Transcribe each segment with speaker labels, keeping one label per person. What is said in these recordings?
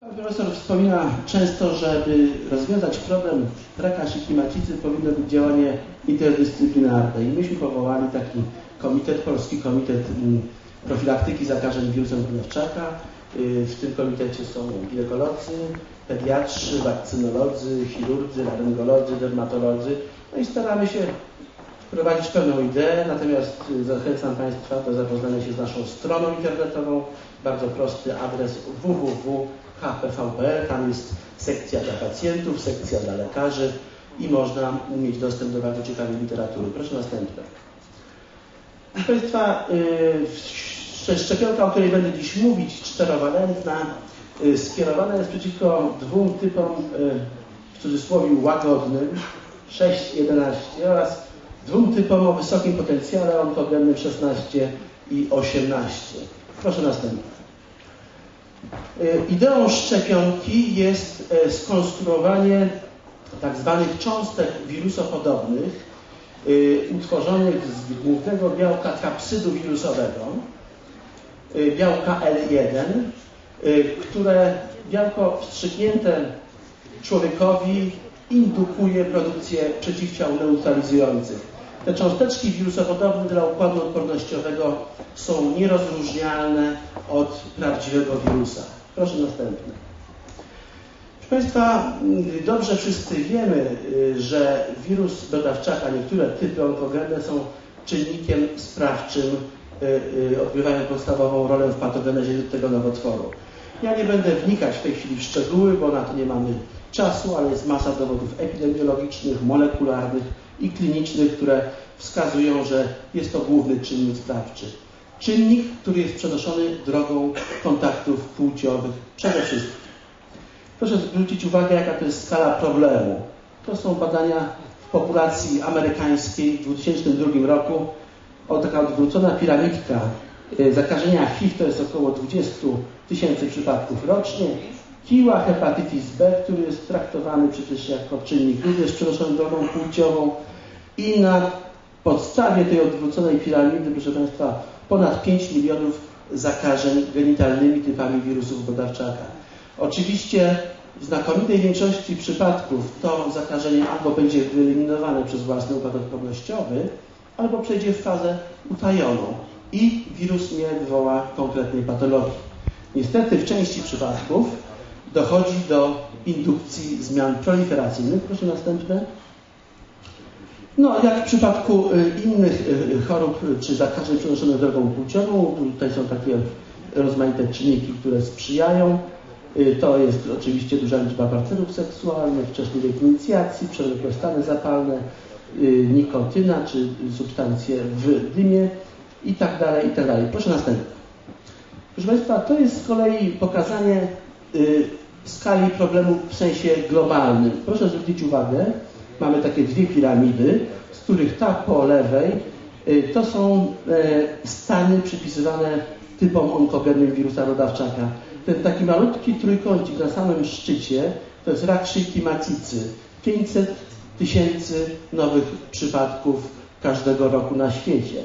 Speaker 1: Pan profesor wspomina często, żeby rozwiązać problem raka szyjki macicy powinno być działanie interdyscyplinarne i myśmy powołali taki komitet, Polski Komitet mm, Profilaktyki Zakażeń Wirusem Gniewczaka. Y, w tym komitecie są ginekolodzy, pediatrzy, wakcynolodzy, chirurdzy, laryngolodzy, dermatolodzy. No i staramy się wprowadzić pewną ideę, natomiast y, zachęcam Państwa do zapoznania się z naszą stroną internetową. Bardzo prosty adres www.hpvp. Tam jest sekcja dla pacjentów, sekcja dla lekarzy i można mieć dostęp do bardzo ciekawej literatury. Proszę następne. Proszę Państwa, yy, szczepionka, o której będę dziś mówić, czterowalentna, yy, skierowana jest przeciwko dwóm typom, yy, w cudzysłowie łagodnym, 6-11 oraz dwóm typom o wysokim potencjale onkogennym 16 i 18. Proszę następne. Ideą szczepionki jest skonstruowanie tak zwanych cząstek wirusopodobnych utworzonych z głównego białka kapsydu wirusowego, białka L1, które białko wstrzyknięte człowiekowi indukuje produkcję przeciwciał neutralizujących. Te cząsteczki wirusopodobne dla układu odpornościowego są nierozróżnialne od prawdziwego wirusa. Proszę następny. Proszę Państwa, dobrze wszyscy wiemy, że wirus dodawczaka, niektóre typy onkogenne są czynnikiem sprawczym, odgrywają podstawową rolę w patogenezie tego nowotworu. Ja nie będę wnikać w tej chwili w szczegóły, bo na to nie mamy czasu, ale jest masa dowodów epidemiologicznych, molekularnych i klinicznych, które wskazują, że jest to główny czynnik sprawczy. Czynnik, który jest przenoszony drogą kontaktów płciowych przede wszystkim. Proszę zwrócić uwagę, jaka to jest skala problemu. To są badania w populacji amerykańskiej w 2002 roku. O taka odwrócona piramidka y, zakażenia HIV to jest około 20 tysięcy przypadków rocznie. Kiła, hepatitis B, który jest traktowany przecież jako czynnik również przenoszony drogą płciową i na podstawie tej odwróconej piramidy, proszę Państwa, ponad 5 milionów zakażeń genitalnymi typami wirusów badawczaka. Oczywiście w znakomitej większości przypadków to zakażenie albo będzie wyeliminowane przez własny układ odpornościowy, albo przejdzie w fazę utajoną i wirus nie wywoła konkretnej patologii. Niestety w części przypadków dochodzi do indukcji zmian proliferacyjnych. Proszę następne. No, jak w przypadku y, innych y, chorób czy zakażeń przenoszonych drogą płciową, tutaj są takie rozmaite czynniki, które sprzyjają. Y, to jest oczywiście duża liczba partnerów seksualnych, wczesny wiek inicjacji, przewlekłe stany zapalne, nikotyna czy substancje w dymie i tak dalej, i tak dalej. Proszę następne. Proszę Państwa, to jest z kolei pokazanie skali problemu w sensie globalnym. Proszę zwrócić uwagę, mamy takie dwie piramidy, z których ta po lewej y, to są e, stany przypisywane typom onkogennym wirusa rodawczaka. Ten taki malutki trójkącik na samym szczycie to jest rak szyjki macicy. 500 tysięcy nowych przypadków każdego roku na świecie.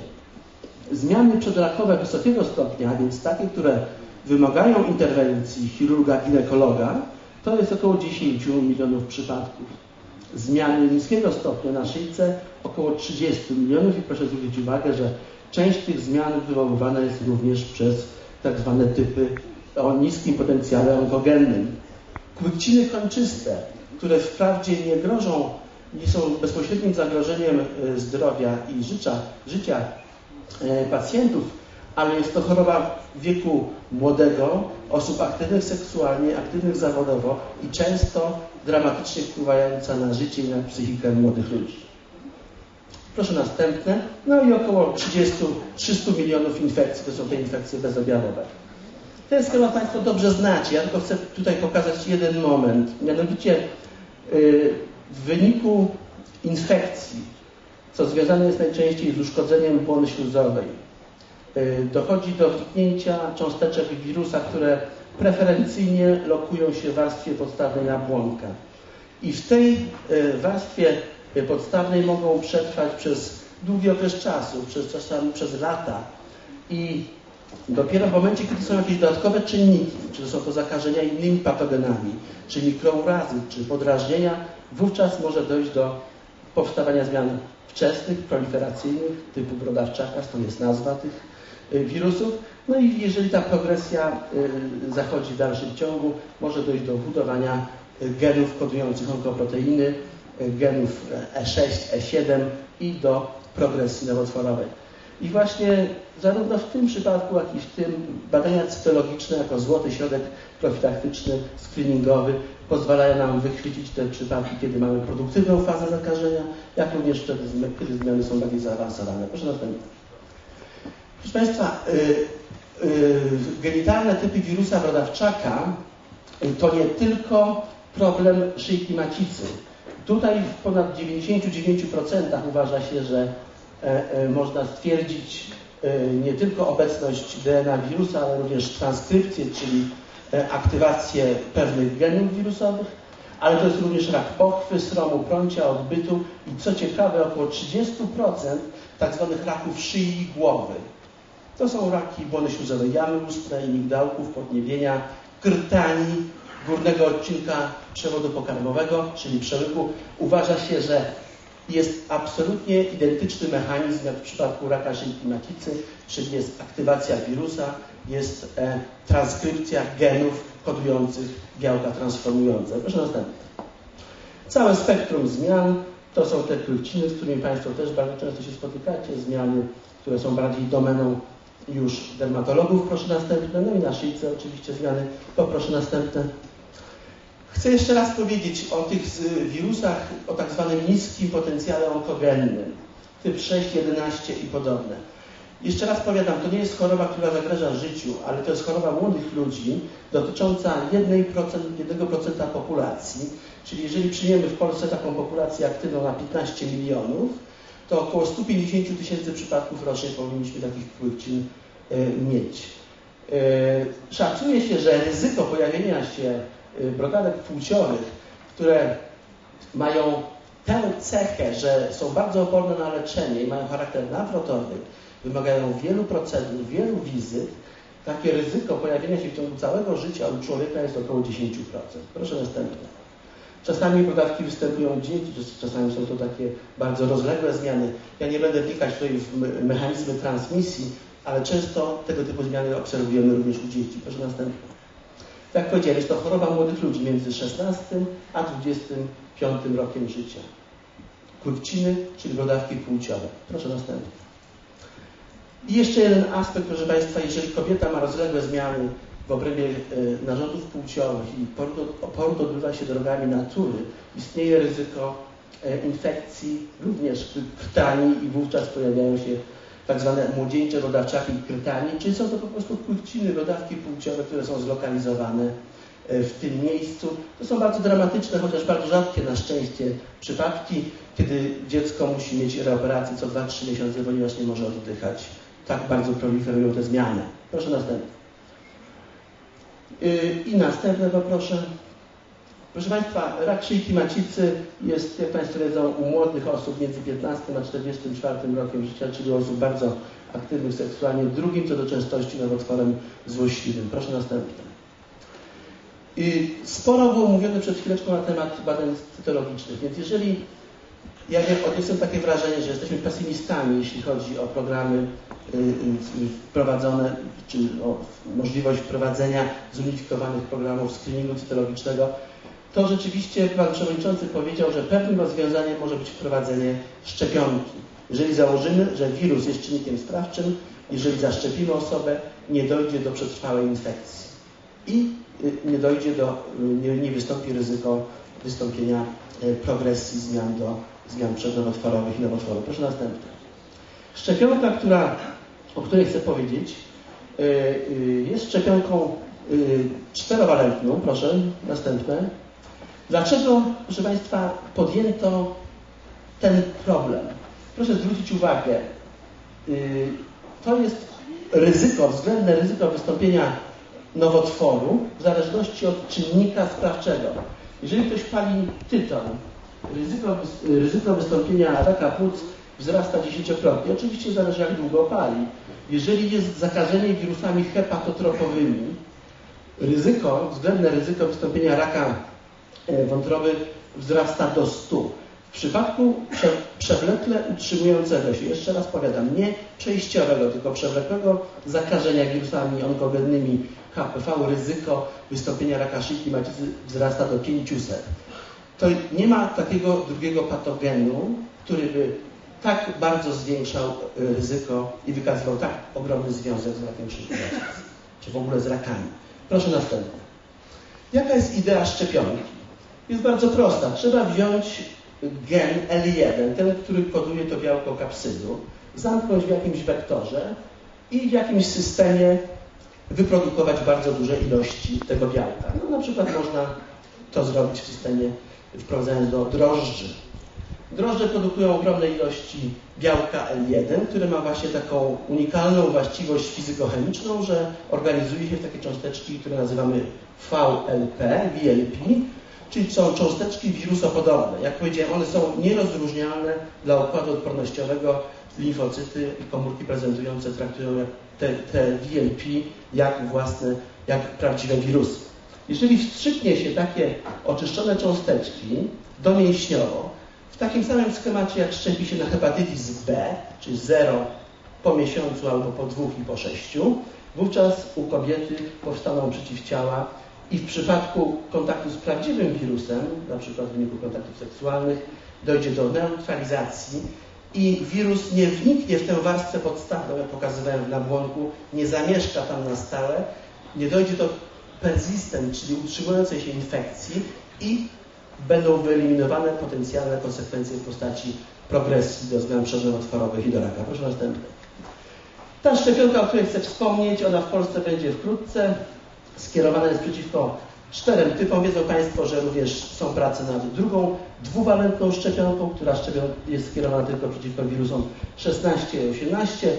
Speaker 1: Zmiany przedrakowe wysokiego stopnia, a więc takie, które wymagają interwencji chirurga ginekologa, to jest około 10 milionów przypadków zmiany niskiego stopnia na szyjce około 30 milionów i proszę zwrócić uwagę, że część tych zmian wywoływana jest również przez tak zwane typy o niskim potencjale onkogennym. Kłykciny kończyste, które wprawdzie nie grożą, nie są bezpośrednim zagrożeniem e, zdrowia i życia, życia e, pacjentów, ale jest to choroba wieku młodego, osób aktywnych seksualnie, aktywnych zawodowo i często dramatycznie wpływająca na życie i na psychikę młodych ludzi. Proszę następne. No i około 30, 300 milionów infekcji to są te infekcje bezobjawowe. Ten schemat Państwo dobrze znacie. Ja tylko chcę tutaj pokazać jeden moment. Mianowicie yy, w wyniku infekcji, co związane jest najczęściej z uszkodzeniem błony śluzowej, dochodzi do wniknięcia cząsteczek wirusa, które preferencyjnie lokują się w warstwie podstawnej jabłonka. I w tej e, warstwie podstawnej mogą przetrwać przez długi okres czasu, przez czasami przez lata. I Dopiero w momencie, kiedy są jakieś dodatkowe czynniki, czy są to zakażenia innymi patogenami, czy mikrourazy, czy podrażnienia, wówczas może dojść do powstawania zmian wczesnych, proliferacyjnych, typu brodawczaka, stąd jest nazwa tych y, wirusów. No i jeżeli ta progresja y, zachodzi w dalszym ciągu, może dojść do budowania y, genów kodujących onkoproteiny, genów E6, E7 i do progresji nowotworowej. I właśnie zarówno w tym przypadku, jak i w tym badania cytologiczne jako złoty środek profilaktyczny, screeningowy pozwalają nam wychwycić te przypadki, kiedy mamy produktywną fazę zakażenia, jak również wtedy, kiedy zmiany są bardziej zaawansowane. Proszę następnie. Proszę Państwa, yy, yy, genitalne typy wirusa brodawczaka yy, to nie tylko problem szyjki macicy. Tutaj w ponad 99% uważa się, że E, e, można stwierdzić e, nie tylko obecność DNA wirusa, ale również transkrypcję, czyli aktywację pewnych genów wirusowych, ale to jest również rak pochwy, sromu prącia, odbytu i co ciekawe około 30% tak zwanych raków szyi i głowy. To są raki błony śluzowej jamy ustnej, migdałków, podniebienia, krtani, górnego odcinka przewodu pokarmowego, czyli przełyku. Uważa się, że jest absolutnie identyczny mechanizm jak w przypadku raka szyjki macicy, czyli jest aktywacja wirusa, jest e, transkrypcja genów kodujących białka transformujące. Proszę następnie. Całe spektrum zmian to są te płciny, z którymi Państwo też bardzo często się spotykacie, zmiany, które są bardziej domeną już dermatologów, proszę następne, no i na szyjce oczywiście zmiany, poproszę następne. Chcę jeszcze raz powiedzieć o tych wirusach o tak zwanym niskim potencjale onkogennym, typ 6, 11 i podobne. Jeszcze raz powiadam, to nie jest choroba, która zagraża życiu, ale to jest choroba młodych ludzi dotycząca 1%, 1% populacji. Czyli jeżeli przyjmiemy w Polsce taką populację aktywną na 15 milionów, to około 150 tysięcy przypadków rocznie powinniśmy takich płykcin y, mieć. Y, szacuje się, że ryzyko pojawienia się Y, brodawek płciowych, które mają tę cechę, że są bardzo oporne na leczenie i mają charakter nawrotowy, wymagają wielu procedur, wielu wizyt, takie ryzyko pojawienia się w ciągu całego życia u człowieka jest około 10%. Proszę następne. Czasami brodawki występują u dzieci, czasami są to takie bardzo rozległe zmiany. Ja nie będę wnikać tutaj w mechanizmy transmisji, ale często tego typu zmiany obserwujemy również u dzieci. Proszę następne. Jak powiedziałem, jest to choroba młodych ludzi między 16 a 25 rokiem życia. Kływciny, czyli brodawki płciowe. Proszę następnie. I jeszcze jeden aspekt, proszę Państwa, jeżeli kobieta ma rozległe zmiany w obrębie e, narządów płciowych i poród odbywa się drogami natury, istnieje ryzyko e, infekcji również krtani i wówczas pojawiają się tak zwane młodzieńcze rodawczaki krytani, czyli są to po prostu płciny, rodawki płciowe, które są zlokalizowane e, w tym miejscu. To są bardzo dramatyczne, chociaż bardzo rzadkie na szczęście przypadki, kiedy dziecko musi mieć reoperację co 2-3 miesiące, ponieważ nie może oddychać. Tak bardzo proliferują te zmiany. Proszę następne. I następne poproszę. Proszę Państwa, rak szyjki macicy jest, jak Państwo wiedzą, u młodych osób między 15 a 44 rokiem życia, czyli osób bardzo aktywnych seksualnie, drugim co do częstości nowotworem złośliwym. Proszę następne. I sporo było mówione przed chwileczką na temat badań cytologicznych, więc jeżeli ja odniosłem takie wrażenie, że jesteśmy pesymistami, jeśli chodzi o programy y, y, wprowadzone, czy o możliwość wprowadzenia zunifikowanych programów screeningu cytologicznego, to rzeczywiście Pan Przewodniczący powiedział, że pewnym rozwiązaniem może być wprowadzenie szczepionki. Jeżeli założymy, że wirus jest czynnikiem sprawczym, jeżeli zaszczepimy osobę, nie dojdzie do przetrwałej infekcji i y, nie dojdzie do, y, nie, nie wystąpi ryzyko wystąpienia y, progresji zmian do zmian przednowotworowych i nowotworów. Proszę następne. Szczepionka, która, o której chcę powiedzieć, jest szczepionką czterowalentną. Proszę, następne. Dlaczego, proszę Państwa, podjęto ten problem? Proszę zwrócić uwagę, to jest ryzyko, względne ryzyko wystąpienia nowotworu w zależności od czynnika sprawczego. Jeżeli ktoś pali tyton, ryzyko, ryzyko wystąpienia raka płuc wzrasta dziesięciokrotnie. Oczywiście zależy jak długo pali. Jeżeli jest zakażenie wirusami hepatotropowymi, ryzyko, względne ryzyko wystąpienia raka e, wątroby wzrasta do 100. W przypadku prze, przewlekle utrzymującego się, jeszcze raz powiadam, nie przejściowego, tylko przewlekłego zakażenia wirusami onkogennymi HPV, ryzyko wystąpienia raka szyjki macicy wzrasta do 500. To nie ma takiego drugiego patogenu, który by tak bardzo zwiększał e, ryzyko i wykazywał tak ogromny związek z rakiem szyjki czy w ogóle z rakami. Proszę następne. Jaka jest idea szczepionki? Jest bardzo prosta. Trzeba wziąć gen L1, ten, który koduje to białko kapsydu, zamknąć w jakimś wektorze i w jakimś systemie wyprodukować bardzo duże ilości tego białka. No, na przykład można to zrobić w systemie wprowadzając do drożdży. Drożdże produkują ogromne ilości białka L1, które ma właśnie taką unikalną właściwość fizykochemiczną, że organizuje się w takie cząsteczki, które nazywamy VLP, VLP, czyli są cząsteczki wirusopodobne. Jak powiedziałem, one są nierozróżnialne dla układu odpornościowego. Limfocyty i komórki prezentujące traktują te, te VLP jak własne, jak prawdziwe wirusy. Jeżeli wstrzyknie się takie oczyszczone cząsteczki domięśniowo, w takim samym schemacie jak szczepi się na hepatitis B, czyli 0 po miesiącu albo po dwóch i po sześciu, wówczas u kobiety powstaną przeciwciała i w przypadku kontaktu z prawdziwym wirusem, na przykład w wyniku kontaktów seksualnych, dojdzie do neutralizacji i wirus nie wniknie w tę warstwę podstawową, jak pokazywałem w nabłonku, nie zamieszka tam na stałe, nie dojdzie do persistent, czyli utrzymującej się infekcji i będą wyeliminowane potencjalne konsekwencje w postaci progresji do zmian przeżynotworowych i do raka. Proszę następne. Ta szczepionka, o której chcę wspomnieć, ona w Polsce będzie wkrótce skierowana jest przeciwko czterem typom. Wiedzą Państwo, że również są prace nad drugą dwuwalentną szczepionką, która jest skierowana tylko przeciwko wirusom 16 i 18,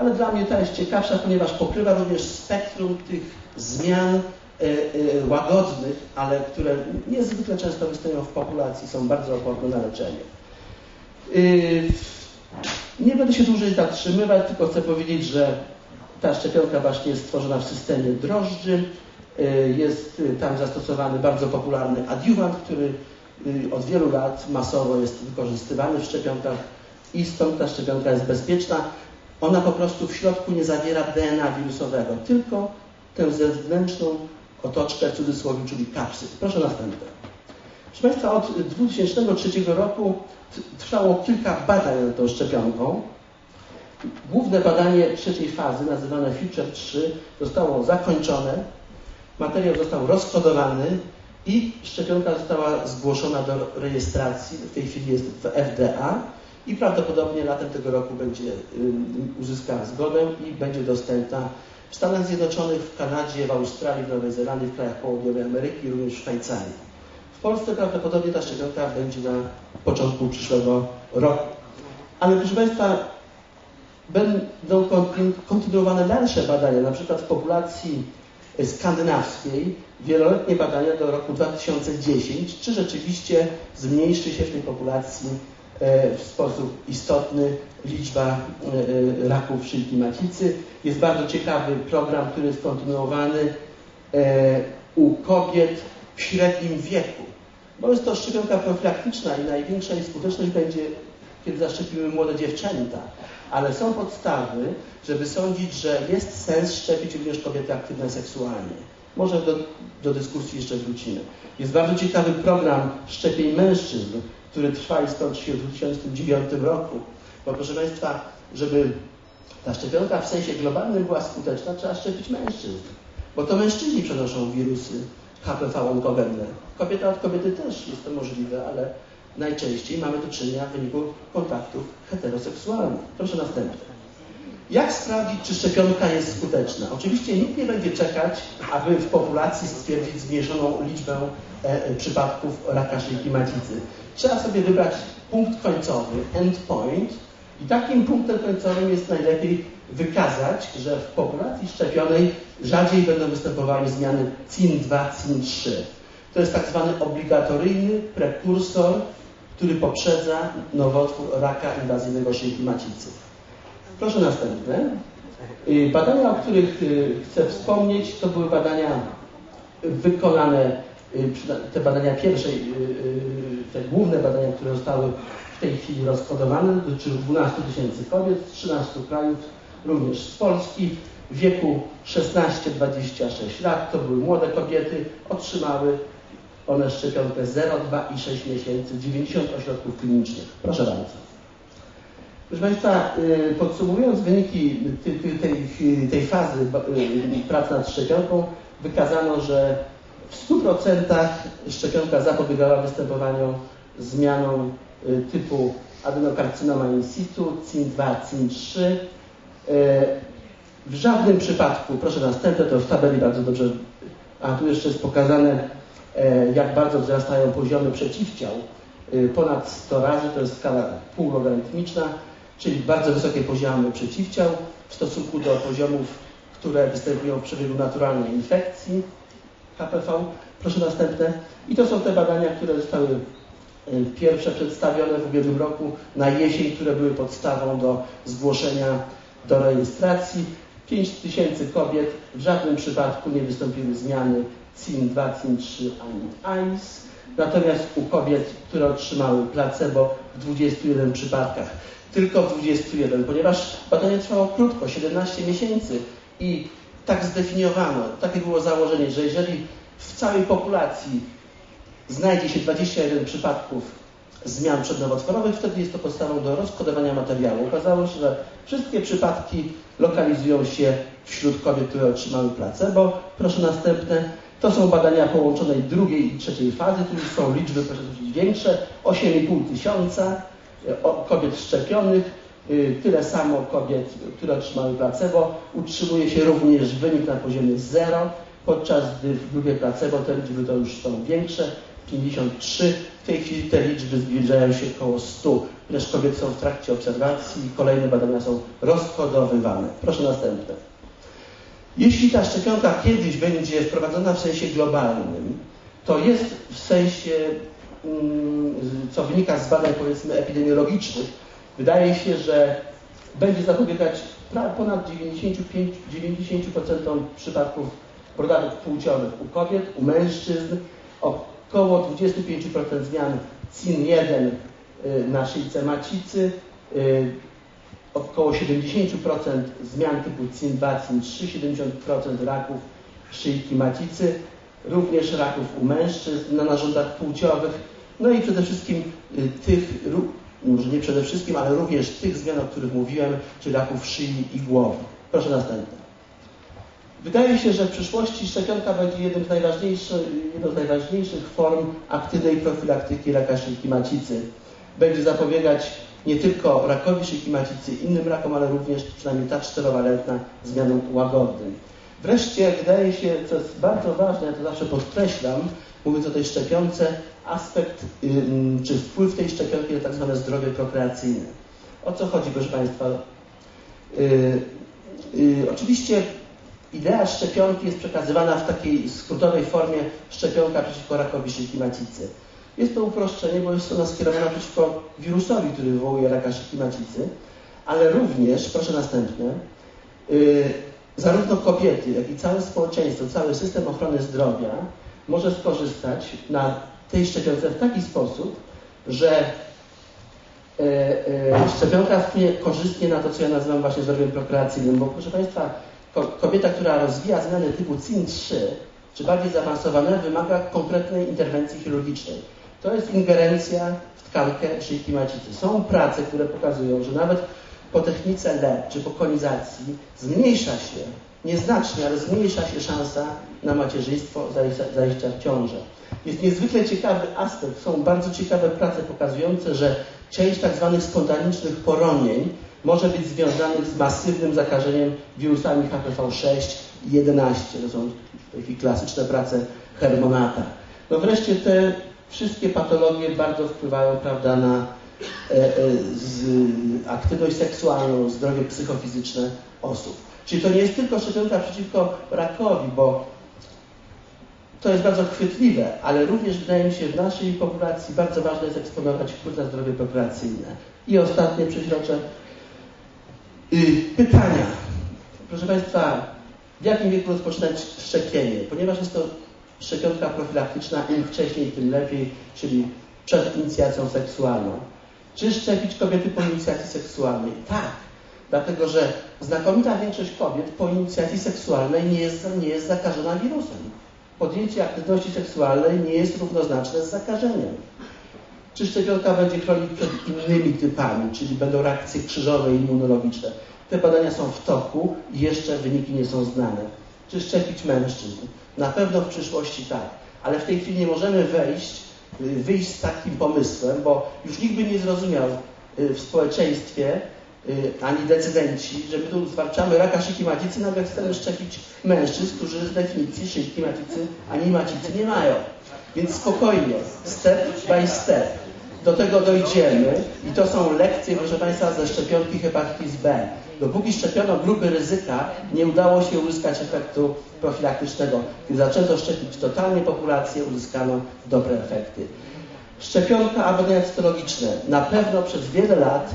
Speaker 1: ale dla mnie ta jest ciekawsza, ponieważ pokrywa również spektrum tych zmian e, e, łagodnych, ale które niezwykle często występują w populacji, są bardzo oporne na leczenie. Y, nie będę się dłużej zatrzymywać, tylko chcę powiedzieć, że ta szczepionka właśnie jest stworzona w systemie drożdży. Y, jest tam zastosowany bardzo popularny adiuwant, który y, od wielu lat masowo jest wykorzystywany w szczepionkach i stąd ta szczepionka jest bezpieczna. Ona po prostu w środku nie zawiera DNA wirusowego, tylko tę zewnętrzną otoczkę w cudzysłowie, czyli kapsy. Proszę następne. Proszę Państwa, od 2003 roku trwało kilka badań nad tą szczepionką. Główne badanie trzeciej fazy, nazywane Future 3, zostało zakończone. Materiał został rozkodowany i szczepionka została zgłoszona do rejestracji. W tej chwili jest w FDA i prawdopodobnie latem tego roku będzie uzyska zgodę i będzie dostępna w Stanach Zjednoczonych, w Kanadzie, w Australii, w Nowej Zelandii, w krajach południowej Ameryki, również w Szwajcarii. W Polsce prawdopodobnie ta szczepionka będzie na początku przyszłego roku. Ale proszę Państwa, będą kontynuowane dalsze badania, na przykład w populacji skandynawskiej, wieloletnie badania do roku 2010, czy rzeczywiście zmniejszy się w tej populacji w sposób istotny liczba e, e, raków szyjki macicy. Jest bardzo ciekawy program, który jest kontynuowany u kobiet w średnim wieku. Bo jest to szczepionka profilaktyczna i największa jej skuteczność będzie, kiedy zaszczepimy młode dziewczęta. Ale są podstawy, żeby sądzić, że jest sens szczepić również kobiety aktywne seksualnie. Może do, do dyskusji jeszcze wrócimy. Jest bardzo ciekawy program szczepień mężczyzn, który trwa i skończy się w 2009 roku. Bo proszę Państwa, żeby ta szczepionka w sensie globalnym była skuteczna, trzeba szczepić mężczyzn. Bo to mężczyźni przenoszą wirusy HPV onkogenne. Kobieta od kobiety też jest to możliwe, ale najczęściej mamy do czynienia w wyniku kontaktów heteroseksualnych. Proszę następne. Jak sprawdzić, czy szczepionka jest skuteczna? Oczywiście nikt nie będzie czekać, aby w populacji stwierdzić zmniejszoną liczbę e, e przypadków raka szyjki macicy trzeba sobie wybrać punkt końcowy, endpoint i takim punktem końcowym jest najlepiej wykazać, że w populacji szczepionej rzadziej będą występowały zmiany CIN2, CIN3. To jest tak zwany obligatoryjny prekursor, który poprzedza nowotwór raka inwazyjnego szyjki macicy. Proszę następne. Y, Badania, o których y, chcę wspomnieć, to były badania wykonane, y, te badania pierwszej, te główne badania, które zostały w tej chwili rozkodowane, dotyczyły 12 tysięcy kobiet z 13 krajów, również z Polski, w wieku 16-26 lat. To były młode kobiety, otrzymały one szczepionkę 0,2 i 6 miesięcy, 90 ośrodków klinicznych. Proszę bardzo. Proszę Państwa, y, podsumowując wyniki tej, tej fazy y, prac nad szczepionką, wykazano, że w 100% szczepionka zapobiegała występowaniu zmianom y, typu adenokarcynoma in situ, CIN2, CIN3. Y, W żadnym przypadku, proszę następne, to w tabeli bardzo dobrze, a tu jeszcze jest pokazane, jak bardzo wzrastają poziomy przeciwciał. Ponad 100 razy, to jest skala półlogarytmiczna, czyli bardzo wysokie poziomy przeciwciał w stosunku do poziomów, które występują w przebiegu naturalnej infekcji HPV. Proszę następne. I to są te badania, które zostały y, pierwsze przedstawione w ubiegłym roku na jesień, które były podstawą do zgłoszenia do rejestracji. 5 tysięcy kobiet, w żadnym przypadku nie wystąpiły zmiany CIN2, CIN3 ani AIS. Natomiast u kobiet, które otrzymały placebo w 21 przypadkach, tylko w 21, ponieważ badanie trwało krótko, 17 miesięcy i tak zdefiniowano, takie było założenie, że jeżeli w całej populacji znajdzie się 21 przypadków zmian przednowotworowych, wtedy jest to podstawą do rozkodowania materiału. Okazało się, że wszystkie przypadki lokalizują się wśród kobiet, które otrzymały placebo. Proszę następne. To są badania połączonej drugiej i trzeciej fazy. Tu już są liczby, proszę zobaczyć, większe. 8,5 tysiąca e, kobiet szczepionych. Y, Tyle samo kobiet, które otrzymały placebo. Utrzymuje się również wynik na poziomie 0, podczas gdy w grupie placebo te liczby to już są większe. 53. W tej chwili te liczby zbliżają się około 100. Lecz kobiety są w trakcie obserwacji i kolejne badania są rozkodowywane. Proszę następne. Jeśli ta szczepionka kiedyś będzie wprowadzona w sensie globalnym, to jest w sensie, mm, co wynika z badań powiedzmy epidemiologicznych, wydaje się, że będzie zapobiegać ponad 95, 90% przypadków brodatów płciowych u kobiet, u mężczyzn, około 25% zmian CIN1 y, na szyjce macicy, y, około 70% zmian typu CIN2, CIN3, 70% raków szyjki macicy, również raków u mężczyzn na narządach płciowych, no i przede wszystkim y, tych, może nie przede wszystkim, ale również tych zmian, o których mówiłem, czyli raków szyi i głowy. Proszę następne. Wydaje się, że w przyszłości szczepionka będzie jednym z najważniejszych, jedną z najważniejszych form aktywnej profilaktyki raka szyjki macicy. Będzie zapobiegać nie tylko rakowi szyjki macicy, innym rakom, ale również przynajmniej ta czterowaletna zmianom łagodnym. Wreszcie wydaje się, co jest bardzo ważne, ja to zawsze podkreślam, mówiąc o tej szczepionce, aspekt czy wpływ tej szczepionki na tak zwane zdrowie prokreacyjne. O co chodzi, proszę Państwa? Yy, yy, oczywiście idea szczepionki jest przekazywana w takiej skrótowej formie szczepionka przeciwko rakowi szyjki macicy. Jest to uproszczenie, bo jest ona skierowana przeciwko wirusowi, który wywołuje raka szyjki macicy, ale również, proszę następne, yy, zarówno kobiety, jak i całe społeczeństwo, cały system ochrony zdrowia może skorzystać na tej szczepionce w taki sposób, że e, e, szczepionka wpłynie korzystnie na to, co ja nazywam właśnie zdrowiem prokreacyjnym, bo proszę Państwa, ko kobieta, która rozwija zmiany typu CIN3, czy bardziej zaawansowane, wymaga konkretnej interwencji chirurgicznej. To jest ingerencja w tkankę szyjki macicy. Są prace, które pokazują, że nawet po technice LED czy po konizacji zmniejsza się, nieznacznie, ale zmniejsza się szansa na macierzyństwo, zajścia, w ciążę. Jest niezwykle ciekawy aspekt, są bardzo ciekawe prace pokazujące, że część tak zwanych spontanicznych poronień może być związanych z masywnym zakażeniem wirusami HPV-6 i 11. To są takie klasyczne prace Hermonata. No wreszcie te wszystkie patologie bardzo wpływają prawda, na e, e, z, aktywność seksualną, zdrowie psychofizyczne osób. Czyli to nie jest tylko szczepionka przeciwko rakowi, bo to jest bardzo chwytliwe, ale również wydaje mi się w naszej populacji bardzo ważne jest eksponować wpływ na zdrowie prokreacyjne. I ostatnie przeźrocze. Y, Pytania. Proszę Państwa, w jakim wieku rozpoczynać szczepienie? Ponieważ jest to szczepionka profilaktyczna, im wcześniej, tym lepiej, czyli przed inicjacją seksualną. Czy szczepić kobiety po inicjacji seksualnej? Tak, dlatego że znakomita większość kobiet po inicjacji seksualnej nie jest, nie jest zakażona wirusem. Podjęcie aktywności seksualnej nie jest równoznaczne z zakażeniem. Czy szczepionka będzie chronić przed innymi typami, czyli będą reakcje krzyżowe i immunologiczne? Te badania są w toku i jeszcze wyniki nie są znane. Czy szczepić mężczyzn? Na pewno w przyszłości tak, ale w tej chwili nie możemy wejść, y, wyjść z takim pomysłem, bo już nikt by nie zrozumiał y, w społeczeństwie, y, ani decydenci, że my tu zwalczamy raka szyjki macicy, nagle chcemy szczepić mężczyzn, którzy z definicji szyjki macicy ani macicy nie mają. Więc spokojnie, step by step. Do tego dojdziemy i to są lekcje, proszę Państwa, ze szczepionki hepatitis B. Dopóki szczepiono grupy ryzyka, nie udało się uzyskać efektu profilaktycznego. Gdy zaczęto szczepić totalnie populację, uzyskano dobre efekty. Szczepionka albo badania. Na pewno przez wiele lat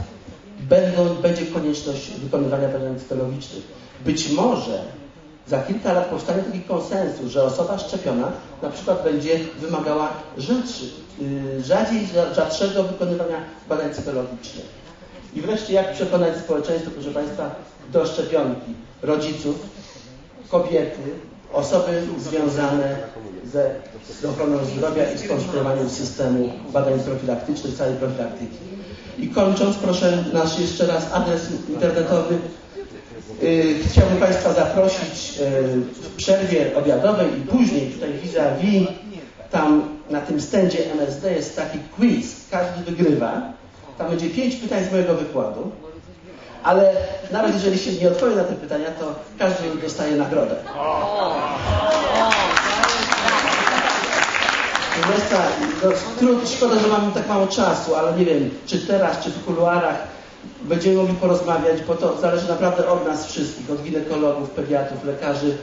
Speaker 1: będą, będzie konieczność wykonywania badań cytologicznych. Być może za kilka lat powstanie taki konsensus, że osoba szczepiona na przykład będzie wymagała rzadszy, yy, rzadziej rzadszego wykonywania badań cytologicznych. I wreszcie jak przekonać społeczeństwo, proszę Państwa, do szczepionki rodziców, kobiety, osoby związane ze, z ochroną zdrowia i z konstruowaniem systemu badań profilaktycznych, całej profilaktyki. I kończąc, proszę nasz jeszcze raz adres internetowy Yy, chciałbym Państwa zaprosić yy, w przerwie obiadowej i później tutaj vis-a-vis, tam na tym stędzie MSD jest taki quiz, każdy wygrywa. Tam będzie pięć pytań z mojego wykładu, ale nawet jeżeli się nie odpowie na te pytania, to każdy dostaje nagrodę. No, trud, szkoda, że mamy tak mało czasu, ale nie wiem, czy teraz, czy w kuluarach będziemy mogli porozmawiać, bo to zależy naprawdę od nas wszystkich, od ginekologów, pediatrów, lekarzy,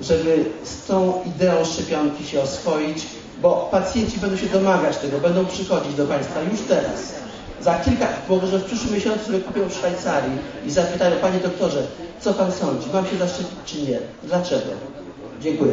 Speaker 1: żeby z tą ideą szczepionki się oswoić, bo pacjenci będą się domagać tego, będą przychodzić do Państwa już teraz. Za kilka, może w przyszłym miesiącu sobie kupią w Szwajcarii i zapytają, Panie doktorze, co Pan sądzi, mam się zaszczepić czy nie? Dlaczego? Dziękuję.